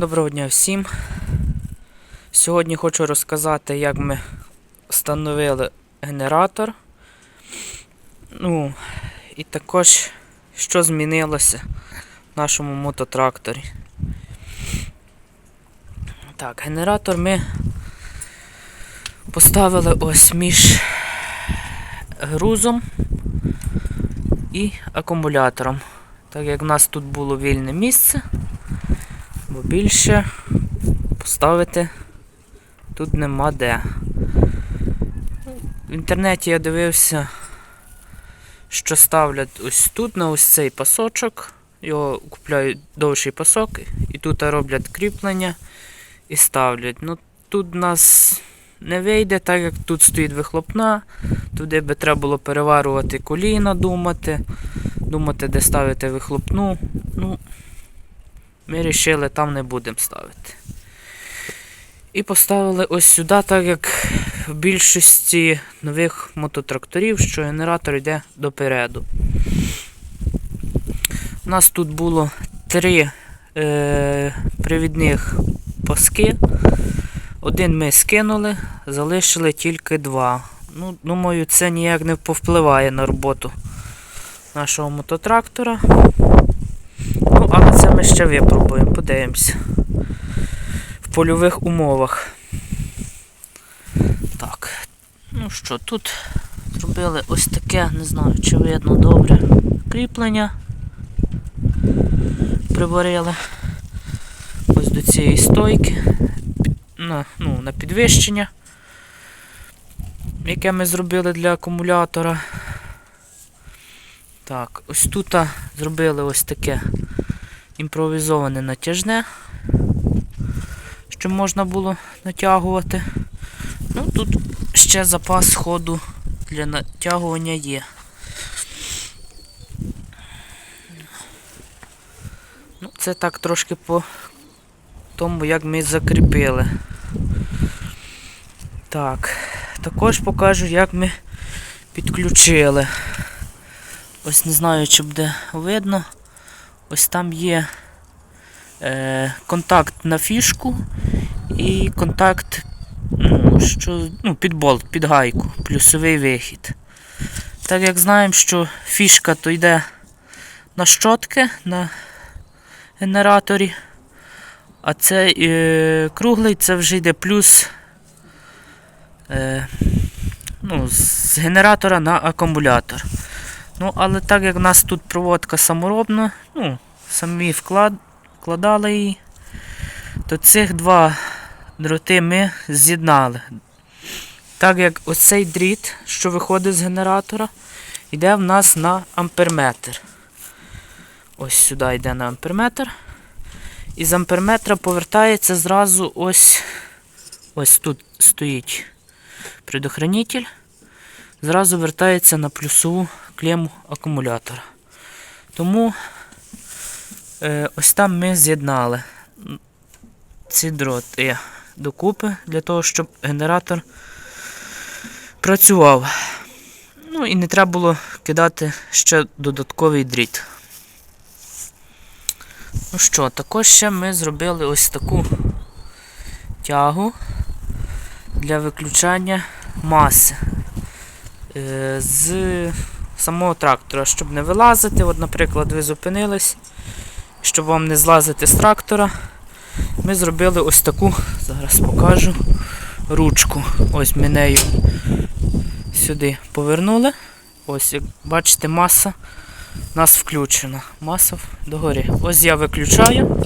Доброго дня всім. Сьогодні хочу розказати, як ми встановили генератор. Ну, і також, що змінилося в нашому мототракторі. Так, генератор ми поставили ось між грузом і акумулятором. Так як в нас тут було вільне місце, бо більше поставити тут нема де. В інтернеті я дивився, що ставлять ось тут на ось цей пасочок. Його купляють довший пасок, і тут роблять кріплення і ставлять. Ну тут нас не вийде, так як тут стоїть вихлопна, туди би треба було переварувати коліна, думати, думати, де ставити вихлопну. Ну, ми вирішили, там не будемо ставити. І поставили ось сюди, так як в більшості нових мототракторів, що генератор йде допереду. У нас тут було три е, привідних паски. Один ми скинули, залишили тільки два. Ну, думаю, це ніяк не повпливає на роботу нашого мототрактора. Ми ще випробуємо, подивимося. В польових умовах. Так. Ну що, тут зробили ось таке, не знаю, чи видно добре, кріплення. Приварили ось до цієї стойки на, ну, на підвищення, яке ми зробили для акумулятора. Так, ось тут зробили ось таке імпровізоване натяжне, що можна було натягувати. Ну, тут ще запас ходу для натягування є. Ну, це так трошки по тому, як ми закріпили. Так, також покажу, як ми підключили. Ось не знаю, чи буде видно. Ось там є е, контакт на фішку і контакт ну, що, ну, під болт, під гайку, плюсовий вихід. Так як знаємо, що фішка то йде на щотки на генераторі, а цей е, круглий це вже йде плюс е, ну, з генератора на акумулятор. Ну, але так як в нас тут проводка саморобна, ну, самі вклад, вкладали її, то цих два дроти ми з'єднали. Так як оцей дріт, що виходить з генератора, йде в нас на амперметр. Ось сюди йде на амперметр. І з амперметра повертається зразу ось ось тут стоїть предохранитель. Зразу вертається на плюсову клему акумулятора. Тому е, ось там ми з'єднали ці дроти докупи для того, щоб генератор працював. Ну і не треба було кидати ще додатковий дріт. Ну що, також ще ми зробили ось таку тягу для виключання маси е, з самого трактора, щоб не вилазити. От, наприклад, ви зупинились, щоб вам не злазити з трактора. Ми зробили ось таку, зараз покажу, ручку. Ось ми нею сюди повернули. Ось, як бачите, маса у нас включена. Маса догорі. Ось я виключаю,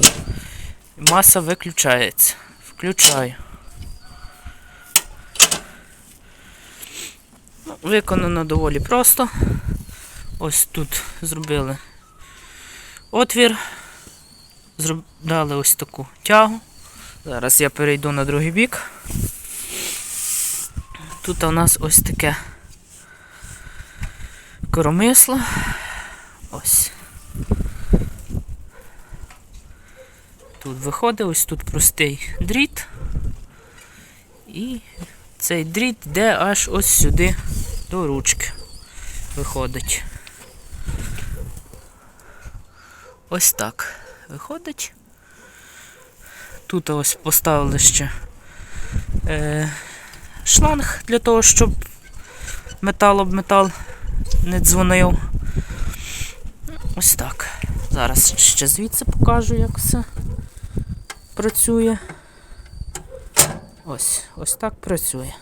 маса виключається. Включаю. Виконано доволі просто. Ось тут зробили отвір. Дали ось таку тягу. Зараз я перейду на другий бік. Тут у нас ось таке коромисло. Ось. Тут виходить, ось тут простий дріт. І цей дріт йде аж ось сюди до ручки. Виходить. Ось так виходить. Тут ось поставили ще е, шланг для того, щоб метал об метал не дзвонив. Ось так. Зараз ще звідси покажу, як все працює. Ось, ось так працює.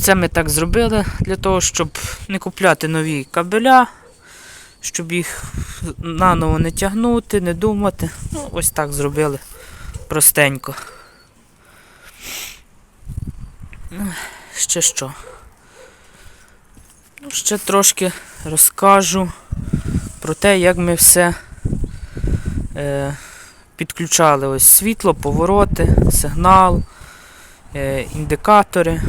Це ми так зробили для того, щоб не купляти нові кабеля, щоб їх наново не тягнути, не думати. Ну, ось так зробили простенько. Ну, Ще що? Ну, ще трошки розкажу про те, як ми все е, підключали. Ось світло, повороти, сигнал, е, індикатори.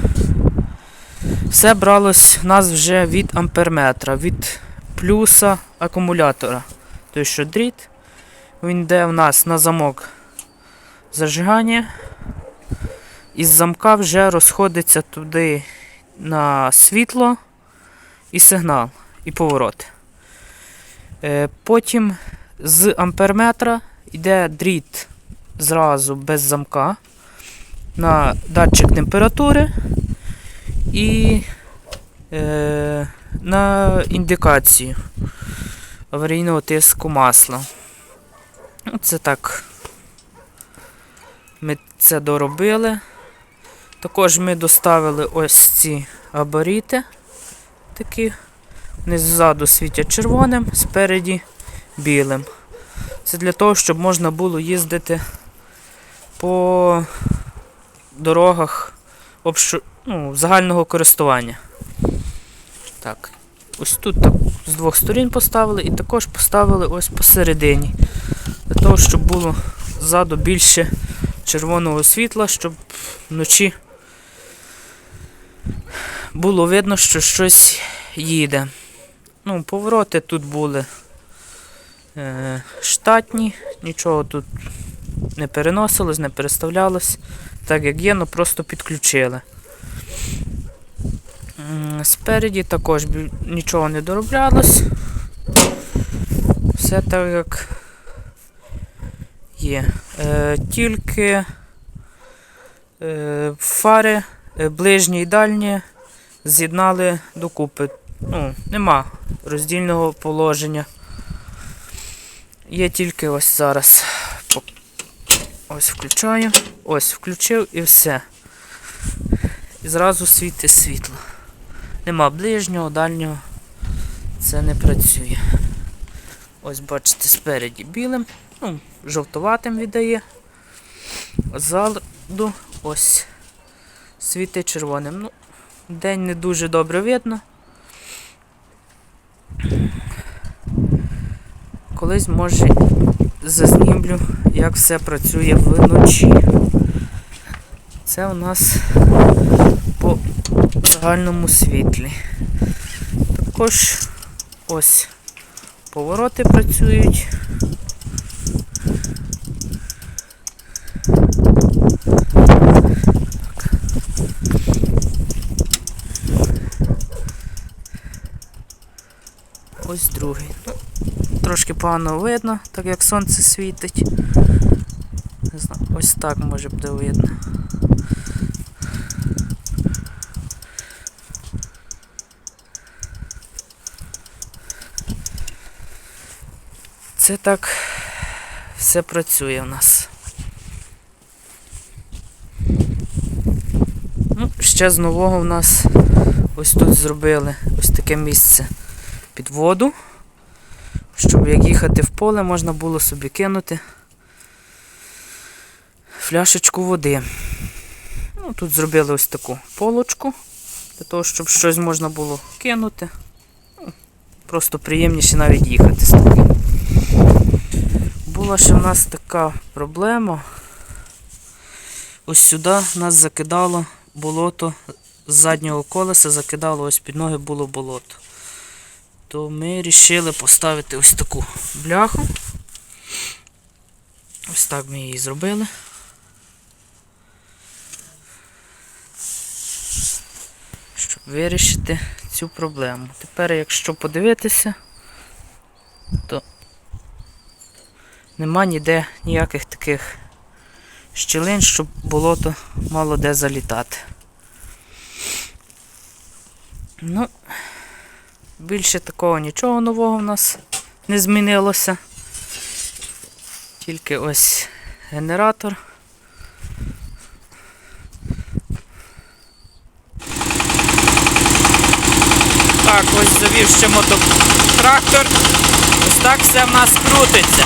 Все бралось в нас вже від амперметра, від плюса акумулятора. Тобто, що дріт, він йде в нас на замок зажигання. Із замка вже розходиться туди на світло і сигнал, і поворот. Е, Потім з амперметра йде дріт зразу без замка на датчик температури і е, на індикацію аварійного тиску масла. Ну, Це так. Ми це доробили. Також ми доставили ось ці габаріти. Такі. Вони ззаду світять червоним, спереді білим. Це для того, щоб можна було їздити по дорогах общо... ну, загального користування. Так. Ось тут так, з двох сторін поставили і також поставили ось посередині. Для того, щоб було ззаду більше червоного світла, щоб вночі було видно, що щось їде. Ну, повороти тут були е, штатні, нічого тут не переносилось, не переставлялось. Так як є, ну просто підключили. Спереді також нічого не дороблялось. Все так як є. Е, тільки е, фари е, ближні і дальні з'єднали докупи. Ну, нема роздільного положення. Є тільки ось зараз. Ось включаю. Ось включив і все. І зразу світить світло. Нема ближнього, дальнього. Це не працює. Ось бачите, спереді білим, ну, жовтуватим віддає. Ззаду ось світить червоним. Ну, день не дуже добре видно. Колись може зазнімлю, як все працює вночі. Це у нас загальному світлі. Також ось повороти працюють. Ось другий. Ну, трошки погано видно, так як сонце світить. Не знаю, ось так може буде видно. Це так все працює в нас. Ну, ще з нового в нас ось тут зробили ось таке місце під воду, щоб як їхати в поле, можна було собі кинути фляшечку води. Ну, тут зробили ось таку полочку, для того, щоб щось можна було кинути. Ну, Просто приємніше навіть їхати з таким. Була ще в нас така проблема. Ось сюди нас закидало болото з заднього колеса, закидало ось під ноги було болото. То ми вирішили поставити ось таку бляху. Ось так ми її зробили. Щоб вирішити цю проблему. Тепер, якщо подивитися, то нема ніде ніяких таких щілин, щоб болото мало де залітати. Ну, більше такого нічого нового в нас не змінилося. Тільки ось генератор. Так, ось завів ще мототрактор. Ось так все в нас крутиться.